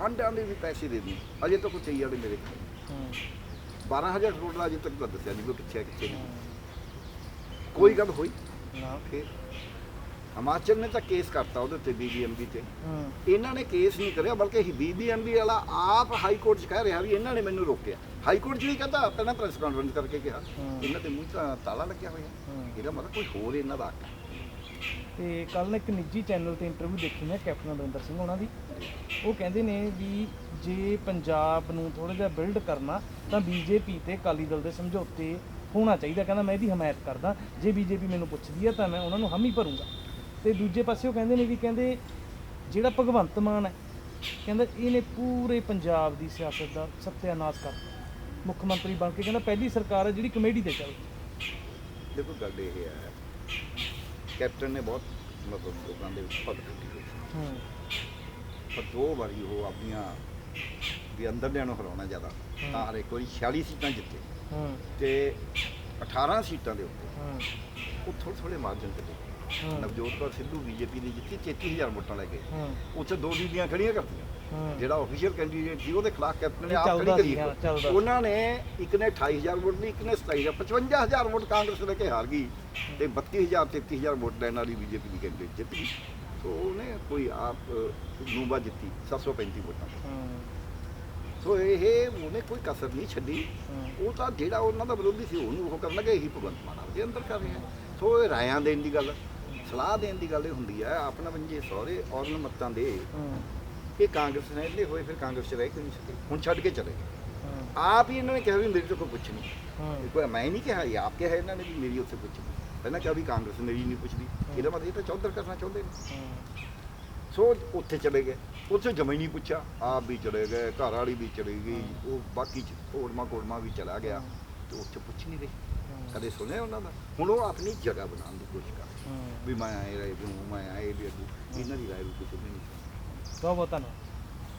ਆਂਡਿਆਂ ਦੇ ਵੀ ਪੈਸੇ ਦੇ ਦੀ ਅਜੇ ਤੱਕ ਕੋਈ ਵਾਲੇ ਮੇਰੇ ਕੋਲ 12000 ਕਰੋੜ ਦਾ ਅਜੇ ਤੱਕ ਤਾਂ ਦੱਸਿਆ ਨਹੀਂ ਕੋਈ ਕਿੱਥੇ ਹੈ ਕਿੱਥੇ ਨਹੀਂ ਕੋਈ ਗੱਲ ਹੋਈ? ਨਾ। ਫਿਰ ਹਿਮਾਚਲ ਨੇ ਤਾਂ ਕੇਸ ਕਰਤਾ ਉਹਦੇ ਉੱਤੇ ਬੀਬੀਐਮਬੀ ਤੇ। ਹੂੰ। ਇਹਨਾਂ ਨੇ ਕੇਸ ਨਹੀਂ ਕਰਿਆ ਬਲਕਿ ਬੀਬੀਐਮਬੀ ਵਾਲਾ ਆਪ ਹਾਈ ਕੋਰਟ 'ਚ ਕਹਿ ਰਿਹਾ ਵੀ ਇਹਨਾਂ ਨੇ ਮੈਨੂੰ ਰੋਕਿਆ। ਹਾਈ ਕੋਰਟ 'ਚ ਵੀ ਕਹਿੰਦਾ ਪਹਿਲਾਂ ਪ੍ਰੈਸ ਕਾਨਫਰੰਸ ਕਰਕੇ ਕਿਹਾ। ਇਹਨਾਂ ਦੇ ਮੂੰਹ 'ਚ ਤਾਂ ਤਾਲਾ ਲੱਗਿਆ ਹੋਇਆ। ਇਹਦਾ ਮਤਲਬ ਕੋਈ ਹੋਰ ਇਹਨਾਂ ਦਾ ਹੱਕ ਹੈ। ਤੇ ਕੱਲ ਨਾ ਇੱਕ ਨਿੱਜੀ ਚੈਨਲ ਤੇ ਇੰਟਰਵਿਊ ਦੇਖੀ ਮੈਂ ਕੈਪਟਨ ਅਮਰਿੰਦਰ ਸਿੰਘ ਉਹਨਾਂ ਦੀ। ਉਹ ਕਹਿੰਦੇ ਨੇ ਵੀ ਜੇ ਪੰਜਾਬ ਨੂੰ ਥੋੜਾ ਜਿਹਾ ਬਿਲਡ ਕਰਨਾ, ਤਾਂ ਬੀਜੇਪੀ ਤੇ ਅਕਾਲੀ ਦਲ ਦੇ ਸਮਝੌਤੇ ਹੋਣਾ ਚਾਹੀਦਾ। ਕਹਿੰਦਾ, ਮੈਂ ਇਹਦੀ ਹਮਾਇਤ ਕਰਦਾ। ਜੇ ਬੀਜੇਪੀ ਮੈਨੂੰ ਪੁੱਛਦੀ ਹੈ ਤਾਂ ਮੈਂ ਉਹਨਾਂ ਨੂੰ ਹਾਮੀ ਭਰੂੰਗਾ। ਤੇ ਦੂਜੇ ਪਾਸੇ ਉਹ ਕਹਿੰਦੇ ਨੇ ਵੀ ਕਹਿੰਦੇ, ਜਿਹੜਾ ਭਗਵੰਤ ਮਾਨ ਹੈ, ਕਹਿੰਦਾ, ਇਹਨੇ ਪੂਰੇ ਪੰਜਾਬ ਦੀ ਸਿਆਸਤ ਦਾ ਸੱਤਿਆਨਾਸ਼ ਕਰ ਮੁੱਖ ਮੰਤਰੀ ਬਣ ਕੇ ਕਹਿੰਦਾ, ਪਹਿਲੀ ਸਰਕਾਰ ਹੈ ਜਿਹੜੀ ਕਮੇਡੀ ਤੇ ਚੱਲ ਦੇਖੋ, ਗੱਲ ਇਹ ਹੈ ਕੈਪਟਨ ਨੇ ਬਹੁਤ ਮਤਲਬ ਲੋਕਾਂ ਦੇ ਵਿੱਚ ਭਗਤ ਕੀਤੀ। ਹੂੰ ਪਰ ਦੋ ਵਾਰੀ ਉਹ ਆਪਣੀਆਂ ਵੀ ਅੰਦਰਲਿਆਂ ਨੂੰ ਹਰਾਉਣਾ ਜ਼ਿਆਦਾ। ਤਾਂ ਹਰ ਇੱਕ ਵਾਰੀ 46 ਸੀਟਾਂ ਜਿੱਤੇ ਹੂੰ ਤੇ 18 ਸੀਟਾਂ ਦੇ ਉੱਤੇ ਹੂੰ ਉਹ ਥੋੜ੍ਹੇ ਥੋੜ੍ਹੇ ਮਾਰਜਨ ਤੇ ਜਿੱਤੇ। ਨਵਜੋਤ ਕੌਰ ਸਿੱਧੂ ਬੀਜੇਪੀ ਦੀ ਜਿੱਤੀ 33000 ਵੋਟਾਂ ਲੈ ਕੇ ਉੱਥੇ ਦੋ ਬੀਬੀਆਂ ਖੜੀਆਂ ਕਰਤੀਆਂ। ਜਿਹੜਾ ਆਫੀਸ਼ੀਅਲ ਕੈਂਡੀਡੇਟ ਸੀ ਉਹਦੇ ਖਿਲਾਫ ਕੈਪਟਨ ਨੇ ਆਪ ਖੜੀ ਕਰੀ। ਉਹਨਾਂ ਨੇ ਇੱਕ ਨੇ 28000 ਵੋਟ ਦੀ ਇੱਕ ਨੇ 27000 55000 ਵੋਟ ਕਾਂਗਰਸ ਲੈ ਕੇ ਹਾਰ ਗਈ। ਤੇ 32000 33000 ਵੋਟ ਲੈਣ ਵਾਲੀ ਬੀਜੇਪੀ ਦੀ ਕੈਂਡੀਡੇਟ ਜਿੱਤ ਗਈ। ਸੋ ਉਹਨੇ ਕੋਈ ਆਪ ਨੂਬਾ ਜਿੱਤੀ 735 ਵੋਟਾਂ। ਸੋ ਇਹ ਉਹਨੇ ਕੋਈ ਕਸਰ ਨਹੀਂ ਛੱਡੀ। ਉਹ ਤਾਂ ਜਿਹੜਾ ਉਹਨਾਂ ਦਾ ਵਿਰੋਧੀ ਸੀ ਉਹਨੂੰ ਉਹ ਕਰਨ ਲੱਗੇ ਇਹੀ ਭਗਵੰਤ ਮਾਨ ਆਪਦੇ ਅੰਦਰ ਕਰ ਰਿਹਾ ਸੋ ਇਹ ਰਾਇਆਂ ਦੇਣ ਦੀ ਗੱਲ ਸਲਾਹ ਦੇਣ ਦੀ ਗੱਲ ਇਹ ਹੁੰਦੀ ਹੈ ਆਪਣਾ ਬੰਜੇ ਸਹੁਰੇ ਔਰ ਮਤਾਂ ਦੇ। ਇਹ ਕਾਂਗਰਸ ਨੇ ਇਹਦੇ ਹੋਏ ਫਿਰ ਕਾਂਗਰਸ ਚ ਰਹਿ ਕਿਉਂ ਨਹੀਂ ਸਕੇ ਹੁਣ ਛੱਡ ਕੇ ਚਲੇ ਗਏ। ਆਪ ਹੀ ਇਹਨਾਂ ਨੇ ਕਿਹਾ ਵੀ ਮੇਰੇ ਤੋਂ ਕੋਈ ਪੁੱਛ ਨਹੀਂ। ਕੋਈ ਮੈਂ ਨਹੀਂ ਕਿਹਾ ਇਹ ਆਪ ਕਿਹਾ ਇਹਨਾਂ ਨੇ ਵੀ ਮੇਰੀ ਉੱਥੇ ਪੁੱਛ ਪਹਿਲਾਂ ਕਿਹਾ ਵੀ ਕਾਂਗਰਸ ਮੇਰੀ ਨਹੀਂ ਪੁੱਛਦੀ। ਇਹਦਾ ਮਤਲਬ ਇਹ ਤਾਂ ਚੌਧਰ ਕਰਨਾ ਚਾਹੁੰਦੇ ਨੇ। ਸੋ ਉੱਥੇ ਚਲੇ ਗਏ। ਉੱਥੇ ਜਮਾ ਹੀ ਨਹੀਂ ਪੁੱਛਿਆ। ਆਪ ਵੀ ਚਲੇ ਗਏ ਘਰ ਵਾਲੀ ਵੀ ਚਲੀ ਗਈ। ਉਹ ਬਾਕੀ ਕੋੜਮਾ ਕੋੜਮਾ ਵੀ ਚਲਾ ਗਿਆ ਤੇ ਉੱਥੇ ਪੁੱਛ ਨਹੀਂ ਰਹੀ। ਕਦੇ ਸੁਣਿਆ ਉਹਨਾਂ ਦਾ? ਹੁਣ ਉਹ ਆਪਣੀ ਜਗ੍ਹਾ ਬਣਾਉਣ ਦੀ ਕੋਸ਼ਿਸ਼ ਕਰ ਰਹੇ। ਹੂੰ ਵੀ ਮੈਂ ਆਏ ਰਹੇ ਵੀ ਮੈਂ ਆਏ ਵੀ